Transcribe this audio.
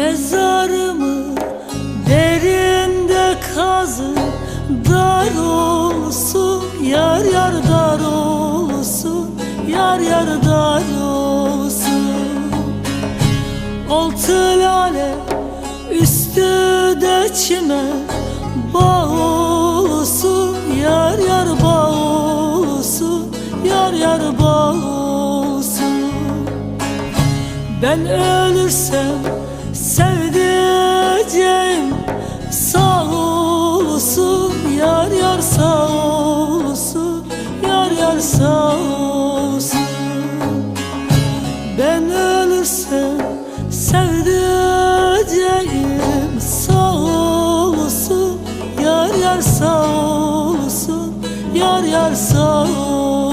Mezarımı derinde kazın Dar olsun yar yar dar olsun Yar yar dar olsun. Altı lale üstü de çimen Bağ olsun yar yar bağ olsun Yar yar bağ olsun. Ben ölürsem Yar yar sağ olsun Yar yar sağ olsun. Ben ölürsem sevdiceğim sağ olsun. Yar yar sağ olsun Yar yar sağ olsun